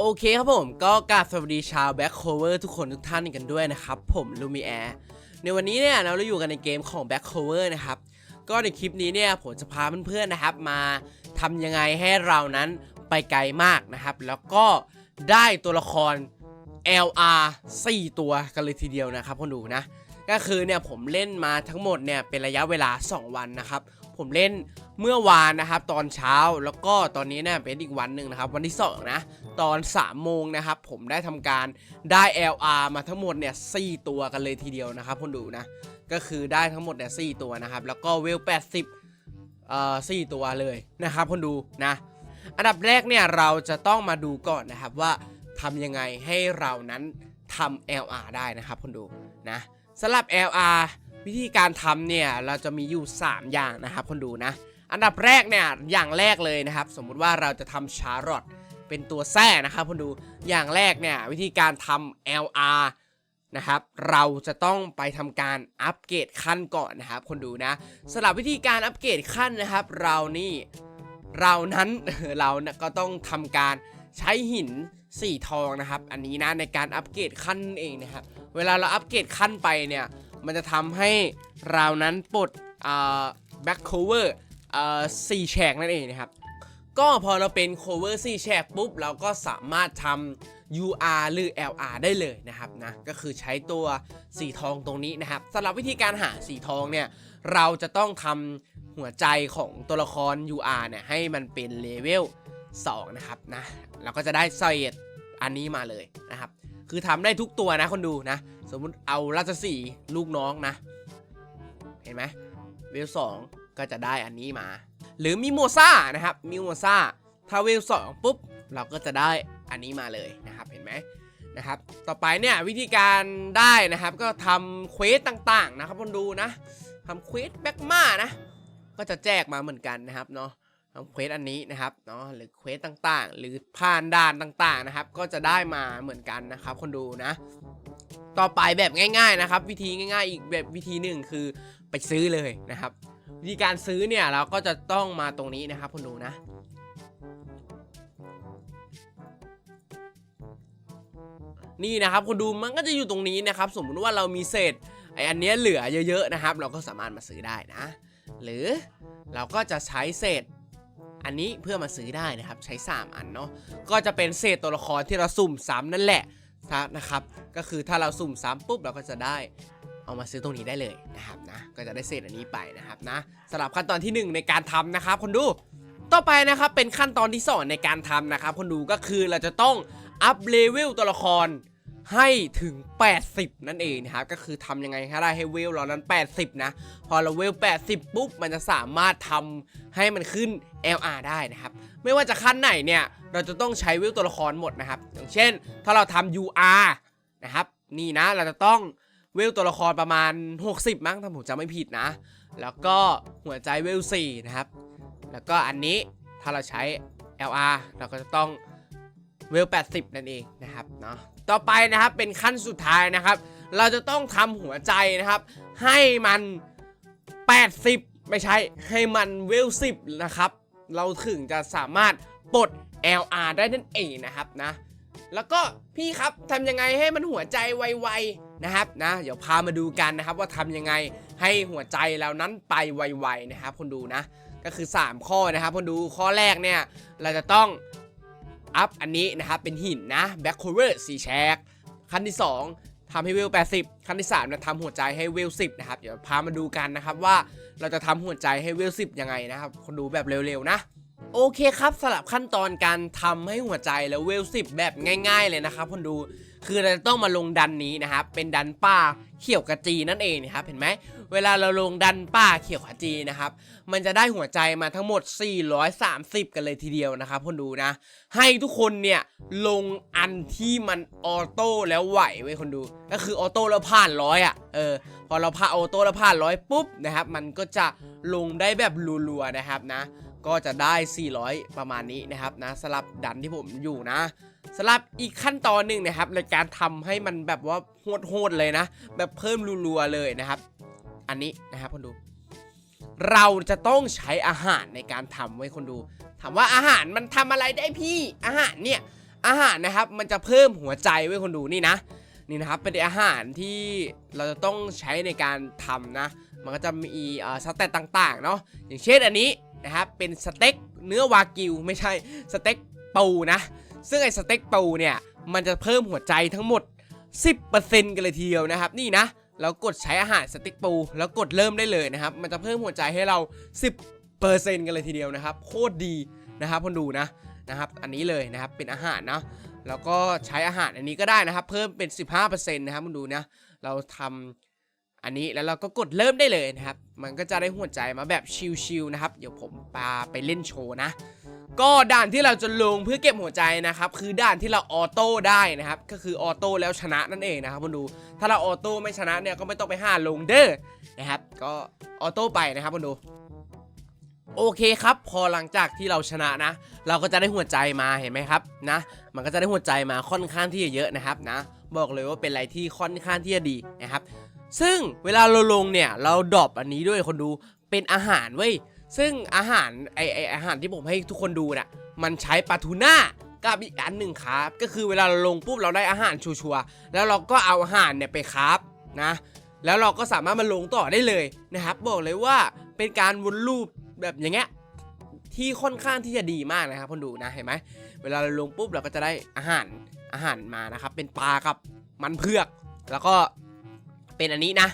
โอเคครับผมก็กราบสวัสดีชาวแบ็คโคเวอร์ทุกคนทุกท่านกันด้วยนะครับ ผมลูมิแอร์ในวันนี้เนี่ยเราอยู่กันในเกมของแบ็คโคเวอร์นะครับ ก็ในคลิปนี้เนี่ยผมจะพาเพื่อนๆนะครับ มาทำยังไงให้เรานั้นไปไกลมากนะครับ แล้วก็ได้ตัวละคร LR 4 ตัวกันเลยทีเดียวนะครับคนดูนะ ก็คือเนี่ยผมเล่นมาทั้งหมดเนี่ยเป็นระยะเวลา 2 วันนะครับ ผมเล่นเมื่อวานนะครับ ตอนเช้าแล้วก็ตอนนี้เนี่ยเป็นอีกวันหนึ่งนะครับ วันที่2นะตอน3โมงนะครับ ผมได้ทำการได้ LR มาทั้งหมดเนี่ย4ตัวกันเลยทีเดียวนะครับคนดูนะ ก็คือได้ทั้งหมดเนี่ย4ตัวนะครับ แล้วก็เวล 80เอ่อ4ตัวเลยนะครับคนดูนะอันดับแรกเนี่ยเราจะต้องมาดูก่อนนะครับว่าทำยังไงให้เรานั้นทำ LR ได้นะครับคนดูนะสำหรับ LR วิธีการทำเนี่ยเราจะมีอยู่ 3 อย่างนะครับคนดูนะ อันดับแรกเนี่ยอย่างแรกเลยนะครับ สมมุติว่าเราจะทำชาร์ลอตเป็นตัวแท้นะครับคนดูอย่างแรกเนี่ยวิธีการทำ LR นะครับเราจะต้องไปทำการอัปเกรดขั้นก่อนนะครับ คนดูนะสำหรับวิธีการอัปเกรดขั้นนะครับ เรานี่เรานั้นเรานะก็ต้องทำการใช้หินสีทองนะครับ อันนี้นะในการอัปเกรดขั้นนั่นเองนะครับ เวลาเราอัปเกรดขั้นไปเนี่ย มันจะทำให้เรานั้นปลดแบ็คโคเวอร์สี่แฉกนั่นเองนะครับ ก็พอเราเป็น cover 4แฉกปุ๊บ เราก็สามารถทำ UR หรือ LR ได้เลยนะครับนะ ก็คือใช้ตัวสีทองตรงนี้นะครับสำหรับวิธีการหาสีทองเนี่ย เราจะต้องทำหัวใจของตัวละคร UR เนี่ย ให้มันเป็นเลเวล2นะครับนะ เราก็จะได้เศษอันนี้มาเลยนะครับ คือทำได้ทุกตัวนะคนดูนะ สมมุติเอาราชสีลูกน้องนะ เห็นไหมเวลสองก็จะได้อันนี้มา หรือมิโมซ่านะครับมิโมซ่าถ้าเวลสองปุ๊บ เราก็จะได้อันนี้มาเลยนะครับเห็นไหมนะครับต่อไปเนี่ยวิธีการได้นะครับก็ทำเควสต่างๆนะครับคนดูนะทำเควสแบ็กมานะก็จะแจกมาเหมือนกันนะครับเนาะ ทำเควสอันนี้นะครับเนาะหรือเควสต่างๆ หรือผ่านด่านต่างๆนะครับ ก็จะได้มาเหมือนกันนะครับ คนดูนะ ต่อไปแบบง่าย ๆนะครับ วิธีง่าย ๆ อีกแบบวิธีหนึ่งคือไปซื้อเลยนะครับ วิธีการซื้อเนี่ยเราก็จะต้องมาตรงนี้นะครับคนดูนะนี่นะครับคนดูมันก็จะอยู่ตรงนี้นะครับ สมมุติว่าเรามีเศษไออันเนี้ยเหลือเยอะๆนะครับ เราก็สามารถมาซื้อได้นะ หรือเราก็จะใช้เศษ อันนี้เพื่อมาซื้อได้นะครับใช้ 3 อันเนาะก็จะเป็นเศษตัวละครที่เราสุ่มซ้ำนั่นแหละนะครับ ก็คือถ้าเราสุ่มซ้ำปุ๊บเราก็จะได้เอามาซื้อตรงนี้ได้เลยนะครับนะก็จะได้เศษอันนี้ไปนะครับนะสำหรับขั้นตอนที่ 1 ในการทำนะครับคนดูต่อไปนะครับเป็นขั้นตอนที่ 2 ในการทำนะครับคนดูก็คือเราจะต้องอัพเลเวลตัวละคร ให้ถึง 80 นั่นเองนะครับ ก็คือทำยังไงให้ได้ให้เวลเรานั้น 80 นะ พอเราเวล 80 ปุ๊บ มันจะสามารถทำให้มันขึ้น LR ได้นะครับ ไม่ว่าจะขั้นไหนเนี่ย เราจะต้องใช้เวลตัวละครหมดนะครับ อย่างเช่น ถ้าเราทำ UR นะครับ นี่นะ เราจะต้องเวลตัวละครประมาณ 60 มั้งถ้าผมจำไม่ผิดนะ แล้วก็หัวใจเวล4นะครับ แล้วก็อันนี้ถ้าเราใช้ LR เราก็จะต้อง เวล 80 นั่นเองนะครับเนาะต่อไปนะครับเป็นขั้นสุดท้ายนะครับ เราจะต้องทำหัวใจนะครับ ให้มัน 80 ไม่ใช่ให้มันเวล 10 นะครับ เราถึงจะสามารถปลด LR ได้นั่นเองนะครับนะแล้วก็พี่ครับทำยังไงให้มันหัวใจไวๆนะครับนะเดี๋ยวพามาดูกันนะครับว่าทำยังไงให้หัวใจเรานั้นไปไวๆนะครับคนดูนะก็คือ 3 ข้อนะครับคนดูข้อแรกเนี่ยเราจะต้อง อัพอันนี้นะครับเป็นหินนะแบ็คโคเวอร์สีแชกขั้นที่ 2ทำให้เวล 80 ขั้นที่ 3นะทำหัวใจให้เวล 10 นะครับ เดี๋ยวพามาดูกันนะครับว่าเราจะทำหัวใจให้เวล 10 ยังไงนะครับคนดูแบบเร็วๆนะโอเคครับสำหรับขั้นตอนการทำให้หัวใจแล้วเวล10แบบง่าย ๆ เลยนะครับคนดู คือเราจะต้องมาลงดันนี้นะครับเป็นดันป้า เขียวกระจีนั่นเองนะครับเห็นไหมเวลาเราลงดันป้าเขียวขจีนะครับมันจะได้หัวใจมาทั้งหมด 430 กันเลยทีเดียวนะครับคนดูนะ ให้ทุกคนเนี่ยลงอันที่มันออโต้แล้วไหวไว้คนดู ก็คือออโต้แล้วผ่านร้อยอะเออพอเราผ่านออโต้แล้วผ่านร้อยปุ๊บนะครับมันก็จะลงได้แบบรัวๆนะครับนะ ก็จะได้ 400 ประมาณนี้นะครับนะสลับดันที่ผมอยู่นะ สลับอีกขั้นตอนหนึ่งนะครับในการทำให้มันแบบว่าโหดๆเลยนะ แบบเพิ่มรัวๆเลยนะครับ อันนี้นะครับคนดู เราจะต้องใช้อาหารในการทำไว้คนดู ถามว่าอาหารมันทำอะไรได้พี่ อาหารเนี่ยอาหารนะครับมันจะเพิ่มหัวใจไว้คนดูนี่นะนี่นะครับเป็นอาหารที่เราจะต้องใช้ในการทำนะ มันก็จะมีสเต็กต่างๆเนาะอย่างเช่นอันนี้นะครับเป็นสเต็กเนื้อวากิวไม่ใช่สเต็กปูนะ ซึ่งไอ้สเต็กปูเนี่ยมันจะเพิ่มหัวใจทั้งหมด 10%กันเลยทีเดียวนะครับ นี่นะเรากดใช้อาหารสเต็กปู แล้วกดเริ่มได้เลยนะครับ มันจะเพิ่มหัวใจให้เรา 10%กันเลยทีเดียวนะครับ โคตรดีนะครับคนดูนะนะครับ อันนี้เลยนะครับเป็นอาหารนะแล้วก็ใช้อาหารอันนี้ก็ได้นะครับ เพิ่มเป็น 15%นะครับคุณดูนะเราทำอันนี้แล้วเราก็กดเริ่มได้เลยนะครับ มันก็จะได้หัวใจมาแบบชิลๆนะครับ เดี๋ยวผมปาไปเล่นโชว์นะ ก็ด่านที่เราจะลงเพื่อเก็บหัวใจนะครับคือด่านที่เราออโต้ได้นะครับก็คือออโต้แล้วชนะนั่นเองนะครับคุณดู ถ้าเราออโต้ไม่ชนะเนี่ยก็ไม่ต้องไปห้าลงเด้อนะครับก็ออโต้ไปนะครับคุณดูโอเคครับ พอหลังจากที่เราชนะนะ เราก็จะได้หัวใจมาเห็นไหมครับนะ มันก็จะได้หัวใจมาค่อนข้างที่จะเยอะนะครับนะ บอกเลยว่าเป็นอะไรที่ค่อนข้างที่จะดีนะครับ ซึ่งเวลาเราลงเนี่ยเราดรอปอันนี้ด้วยคนดูเป็นอาหารเว้ย ซึ่งอาหารไอไออาหารที่ผมให้ทุกคนดูน่ะมันใช้ปลาทูน่ากับอีกอันหนึ่งครับ ก็คือเวลาเราลงปุ๊บเราได้อาหารชัวร์ๆแล้วเราก็เอาอาหารเนี่ยไปครับนะ แล้วเราก็สามารถมาลงต่อได้เลยนะครับ บอกเลยว่าเป็นการวนลูปแบบอย่างเงี้ยที่ค่อนข้างที่จะดีมากนะครับคนดูนะเห็นไหมเวลาเราลงปุ๊บเราก็จะได้อาหารอาหารมานะครับ เป็นปลากับมันเผือก แล้วก็เป็นอันนี้นะ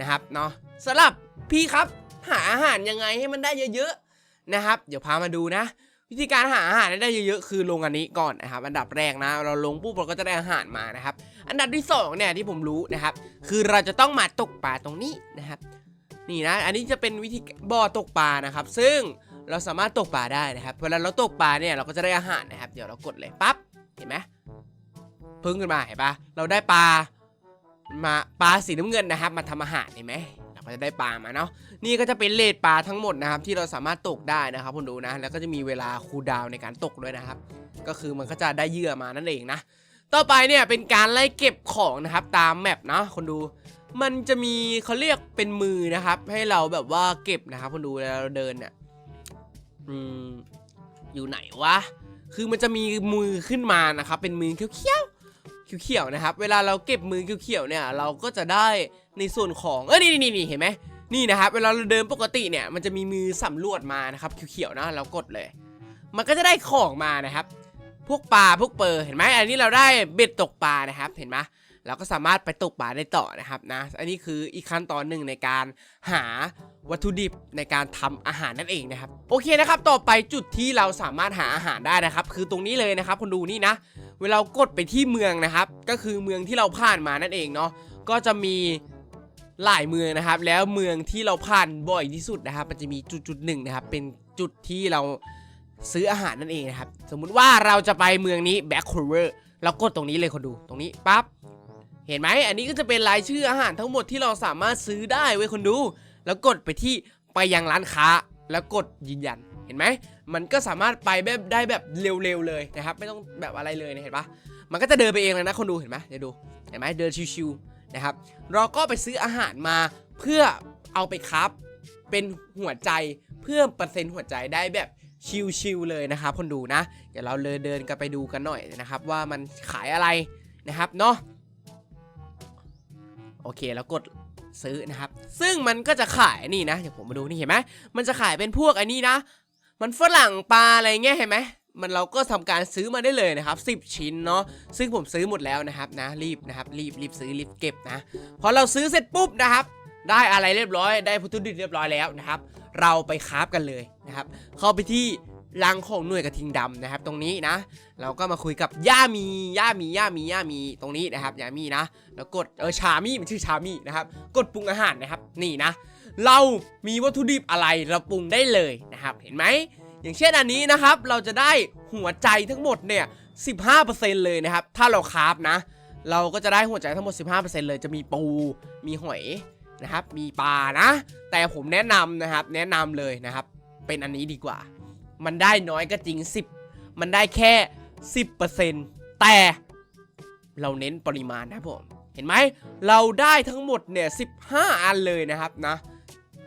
นะครับเนาะสำหรับพี่ครับ หาอาหารยังไงให้มันได้เยอะๆนะครับ เดี๋ยวพามาดูนะ วิธีการหาอาหารให้ได้เยอะๆคือลงอันนี้ก่อนนะครับ อันดับแรกนะ เราลงปุ๊บเราก็จะได้อาหารมานะครับ อันดับที่สองเนี่ยที่ผมรู้นะครับ คือเราจะต้องมาตกปลาตรงนี้นะครับ นี่นะ อันนี้จะเป็นวิธีบ่อตกปลานะครับ ซึ่งเราสามารถตกปลาได้นะครับเวลาเราตกปลาเนี่ยเราก็จะได้อาหารนะครับ เดี๋ยวเรากดเลยปั๊บเห็นไหมพึ่งขึ้นมาเห็นปะเราได้ปลามาปลาสีน้ำเงินนะครับ มาทำอาหารเห็นไหม ก็จะได้ปลามาเนาะนี่ก็จะเป็นเลดปลาทั้งหมดนะครับที่เราสามารถตกได้นะครับคุณดูนะ แล้วก็จะมีเวลาคูดาวในการตกด้วยนะครับ ก็คือมันก็จะได้เหยื่อมานั่นเองนะต่อไปเนี่ยเป็นการไล่เก็บของนะครับตามแมปนะคนดู มันจะมีเขาเรียกเป็นมือนะครับ ให้เราแบบว่าเก็บนะครับคนดูเวลาเราเดินเนี่ยอืมอยู่ไหนวะคือมันจะมีมือขึ้นมานะครับเป็นมือเขี้ยวๆ เขียวๆนะครับ เวลาเราเก็บมือเขียวๆเนี่ย เราก็จะได้ในส่วนของ เอ้ยนี่นี่นี่เห็นไหมนี่นะครับ เวลาเราเดินปกติเนี่ย มันจะมีมือสำรวจมานะครับเขียวๆนะ เรากดเลย มันก็จะได้ของมานะครับ พวกปลาพวกเปอร์เห็นไหมอันนี้เราได้เบ็ดตกปลานะครับ เห็นไหมเราก็สามารถไปตกปลาได้ต่อนะครับนะ อันนี้คืออีกขั้นตอนหนึ่งในการหาวัตถุดิบในการทำอาหารนั่นเองนะครับ โอเคนะครับ ต่อไปจุดที่เราสามารถหาอาหารได้นะครับ คือตรงนี้เลยนะครับคนดูนี่นะ เวลากดไปที่เมืองนะครับ ก็คือเมืองที่เราผ่านมานั่นเองเนาะก็จะมีหลายเมืองนะครับ แล้วเมืองที่เราผ่านบ่อยที่สุดนะครับ มันจะมีจุดจุดหนึ่งนะครับ เป็นจุดที่เราซื้ออาหารนั่นเองนะครับ สมมุติว่าเราจะไปเมืองนี้แบ็คโคเวอร์เรากดตรงนี้เลยคนดูตรงนี้ปั๊บเห็นไหมอันนี้ก็จะเป็นรายชื่ออาหารทั้งหมดที่เราสามารถซื้อได้เว้ยคนดู แล้วกดไปที่ไปยังร้านค้าแล้วกดยืนยัน เห็นไหมมันก็สามารถไปแบบได้แบบเร็วๆเลยนะครับไม่ต้องแบบอะไรเลยเนี่ยเห็นปะมันก็จะเดินไปเองเลยนะคนดูเห็นไหมเดี๋ยวดูเห็นไหมเดินชิวๆนะครับเราก็ไปซื้ออาหารมาเพื่อเอาไปครับเป็นหัวใจเพื่อเปอร์เซ็นต์หัวใจได้แบบชิวๆเลยนะครับคนดูนะเดี๋ยวเราเลยเดินกันไปดูกันหน่อยนะครับ ว่ามันขายอะไรนะครับเนาะโอเคแล้วกดซื้อนะครับ ซึ่งมันก็จะขายนี่นะเดี๋ยวผมมาดูนี่เห็นไหมมันจะขายเป็นพวกไอ้นี่นะ มันฝรั่งปลาอะไรเงี้ยเห็นไหมมันเราก็ทำการซื้อมาได้เลยนะครับ10 ชิ้นเนาะซึ่งผมซื้อหมดแล้วนะครับนะรีบนะครับรีบรีบซื้อรีบเก็บนะพอเราซื้อเสร็จปุ๊บนะครับ ได้อะไรเรียบร้อยได้พุทธุดิบเรียบร้อยแล้วนะครับ เราไปคราฟกันเลยนะครับ เข้าไปที่รังของหน่วยกระทิงดำนะครับ ตรงนี้นะ เราก็มาคุยกับย่ามีย่ามีย่ามีย่ามีตรงนี้นะครับย่ามีนะ แล้วกดเออชามีมันชื่อชามีนะครับ กดปรุงอาหารนะครับ นี่นะ เรามีวัตถุดิบอะไรเราปรุงได้เลยนะครับ เห็นไหม อย่างเช่นอันนี้นะครับ เราจะได้หัวใจทั้งหมดเนี่ย 15%เลยนะครับ ถ้าเราคราฟนะ เราก็จะได้หัวใจทั้งหมด 15%เลย จะมีปู มีหอยนะครับ มีปลานะ แต่ผมแนะนำนะครับ แนะนำเลยนะครับ เป็นอันนี้ดีกว่า มันได้น้อยก็จริง 10 มันได้แค่ 10%แต่เราเน้นปริมาณนะผม เห็นไหม เราได้ทั้งหมดเนี่ย 15 อันเลยนะครับนะ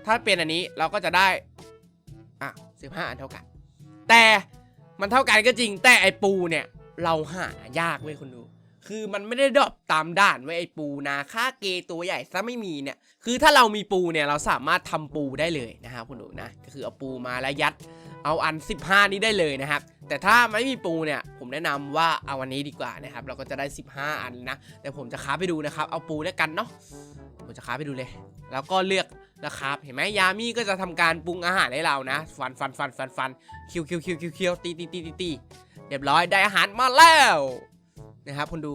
ถ้าเป็นอันนี้เราก็จะได้ อะ15อันเท่ากัน แต่มันเท่ากันก็จริง แต่ไอปูเนี่ย เราหายากเว้ยคนดู คือมันไม่ได้ดรอปตามด่านไว้ยไอปูนาค่าเกตัวใหญ่ซะไม่มีเนี่ย คือถ้าเรามีปูเนี่ยเราสามารถทำปูได้เลยนะครับคุณดูนะ ก็คือเอาปูมาแล้วยัด เอาอัน 15 นี้ได้เลยนะครับ แต่ถ้าไม่มีปูเนี่ย ผมแนะนำว่าเอาวันนี้ดีกว่านะครับ เราก็จะได้ 15 อันนะ แต่ผมจะค้าไปดูนะครับ เอาปูแล้วกันเนาะ ผมจะค้าไปดูเลย แล้วก็เลือก นะครับ เห็นไหมยามี่ก็จะทำการปรุงอาหารให้เรานะ ฟันฟันฟันฟันฟันคิวคิวคิวคิวคิวตีตีตีตีตีเรียบร้อยได้อาหารมาแล้วนะครับคุณดู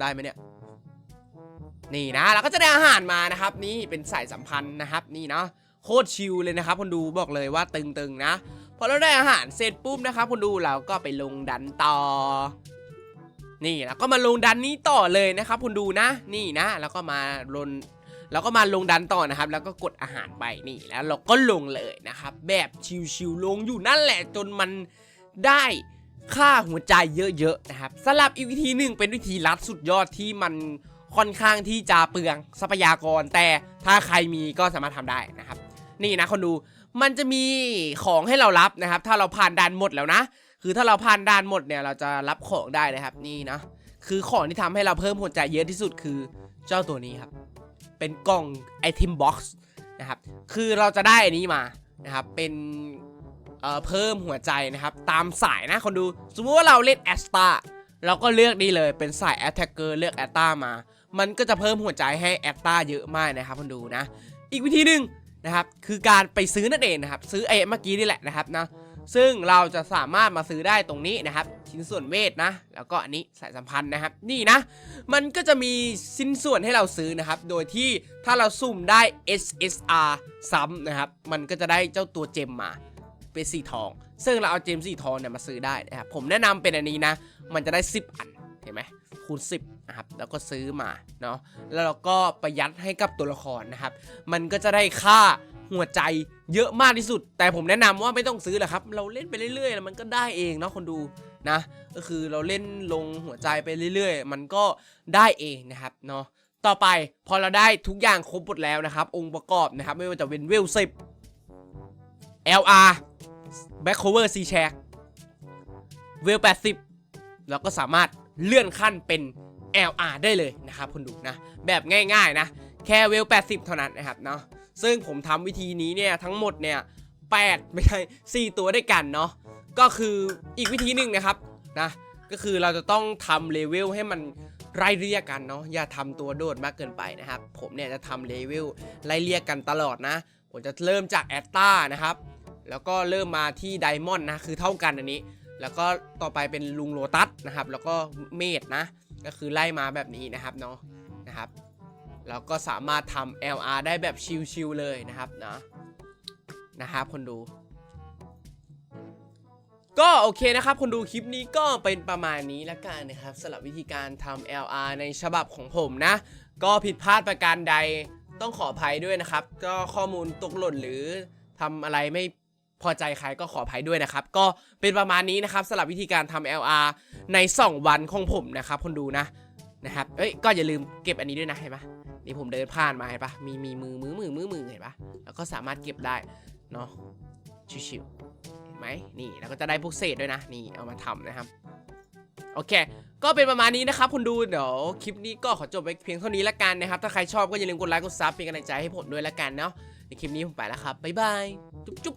ได้ไหมเนี่ยนี่นะเราก็จะได้อาหารมานะครับ นี่เป็นสายสัมพันธ์นะครับ นี่เนาะโคตรชิลเลยนะครับคนดูบอกเลยว่าตึงๆนะพอเราได้อาหารเสร็จปุ๊บนะครับคนดูเราก็ไปลงดันต่อ นี่แล้วก็มาลงดันนี้ต่อเลยนะครับคุณดูนะ นี่นะ แล้วก็มาลน แล้วก็มาลงดันต่อนะครับ แล้วก็กดอาหารไปนี่แล้วเราก็ลงเลยนะครับ แบบชิวๆลงอยู่นั่นแหละจนมันได้ค่าหัวใจเยอะๆนะครับสำหรับอีกวิธีหนึ่งเป็นวิธีลัดสุดยอดที่มันค่อนข้างที่จะเปลืองทรัพยากร แต่ถ้าใครมีก็สามารถทำได้นะครับ นี่นะคนดูมันจะมีของให้เรารับนะครับ ถ้าเราผ่านด่านหมดแล้วนะ คือถ้าเราผ่านด่านหมดเนี่ยเราจะรับของได้นะครับนี่นะคือของที่ทำให้เราเพิ่มหัวใจเยอะที่สุดคือเจ้าตัวนี้ครับ เป็นกล่องไอเทมบ็อกซ์นะครับคือเราจะได้อันนี้มานะครับเป็นเอ่อเพิ่มหัวใจนะครับ ตามสายนะคนดู สมมติว่าเราเล่นแอสตาเราก็เลือกนี่เลยเป็นสายแอตแทกเกอร์เลือกแอตตามา มันก็จะเพิ่มหัวใจให้แอตตาเยอะมากนะครับคนดูนะ อีกวิธีหนึ่งนะครับคือการไปซื้อนั่นเองนะครับ ซื้อไอ้เมื่อกี้นี่แหละนะครับนะซึ่งเราจะสามารถมาซื้อได้ตรงนี้นะครับ ชิ้นส่วนเวทนะ แล้วก็อันนี้สายสัมพันธ์นะครับ นี่นะ มันก็จะมีชิ้นส่วนให้เราซื้อนะครับ โดยที่ถ้าเราสุ่มได้ SSR ซ้ำนะครับ มันก็จะได้เจ้าตัวเจมมาเป็นสีทอง ซึ่งเราเอาเจมสีทองเนี่ยมาซื้อได้นะครับ ผมแนะนำเป็นอันนี้นะ มันจะได้ 10 อัน เห็นไหมคูณ 10นะครับ แล้วก็ซื้อมาเนาะ แล้วเราก็ประหยัดให้กับตัวละครนะครับ มันก็จะได้ค่า หัวใจเยอะมากที่สุด แต่ผมแนะนำว่าไม่ต้องซื้อแหละครับ เราเล่นไปเรื่อยๆ มันก็ได้เองเนาะคนดูนะ ก็คือเราเล่นลงหัวใจไปเรื่อยๆ มันก็ได้เองนะครับเนาะต่อไปพอเราได้ทุกอย่างครบหมดแล้วนะครับ องค์ประกอบนะครับ ไม่ว่าจะเป็นเวล10 LR Back Cover C Check เวล80แล้วก็สามารถเลื่อนขั้นเป็น LR ได้เลยนะครับคุณดูนะ แบบง่ายๆนะ แค่เวล80 เท่านั้นนะครับเนาะ ซึ่งผมทำวิธีนี้เนี่ยทั้งหมดเนี่ย8ไม่ใช่4ตัวด้วยกันเนาะก็คืออีกวิธีหนึ่งนะครับนะก็คือเราจะต้องทำเลเวลให้มันไล่เรียกกันเนาะอย่าทำตัวโดดมากเกินไปนะครับ ผมเนี่ยจะทำเลเวลไล่เรียกกันตลอดนะ ผมจะเริ่มจากแอตตานะครับ แล้วก็เริ่มมาที่ไดมอนด์นะคือเท่ากันอันนี้ แล้วก็ต่อไปเป็นลุงโลตัสนะครับ แล้วก็เมดนะ ก็คือไล่มาแบบนี้นะครับเนาะนะครับ แล้วก็สามารถทำ LR ได้แบบชิลๆเลยนะครับนะนะครับคนดู ก็โอเคนะครับ คนดูคลิปนี้ก็เป็นประมาณนี้ล้วกันนะครับสำหรับวิธีการทำ LR ในฉบับของผมนะ ก็ผิดพลาดประการใดต้องขออภัยด้วยนะครับ ก็ข้อมูลตกหล่นหรือทำอะไรไม่พอใจใครก็ขออภัยด้วยนะครับ ก็เป็นประมาณนี้นะครับสำหรับวิธีการทำ LR ใน 2 วันของผมนะครับ คนดูนะนะครับ เอ้ย ก็อย่าลืมเก็บอันนี้ด้วยนะ เห็นปะ นี่ผมเดินผ่านมาเห็นปะมีมีมือมือมือมือมือเห็นปะแล้วก็สามารถเก็บได้เนาะชิวๆเห็นไหมนี่แล้วก็จะได้พวกเศษด้วยนะนี่เอามาทำนะครับโอเค ก็เป็นประมาณนี้นะครับคุณดู เดี๋ยวคลิปนี้ก็ขอจบไปเพียงเท่านี้ละกันนะครับ ถ้าใครชอบก็อย่าลืมกดไลค์ กดซับเป็นกำลังใจให้ผมด้วยละกันเนาะ ในคลิปนี้ผมไปแล้วครับ บ๊ายบาย จุ๊บจุ๊บ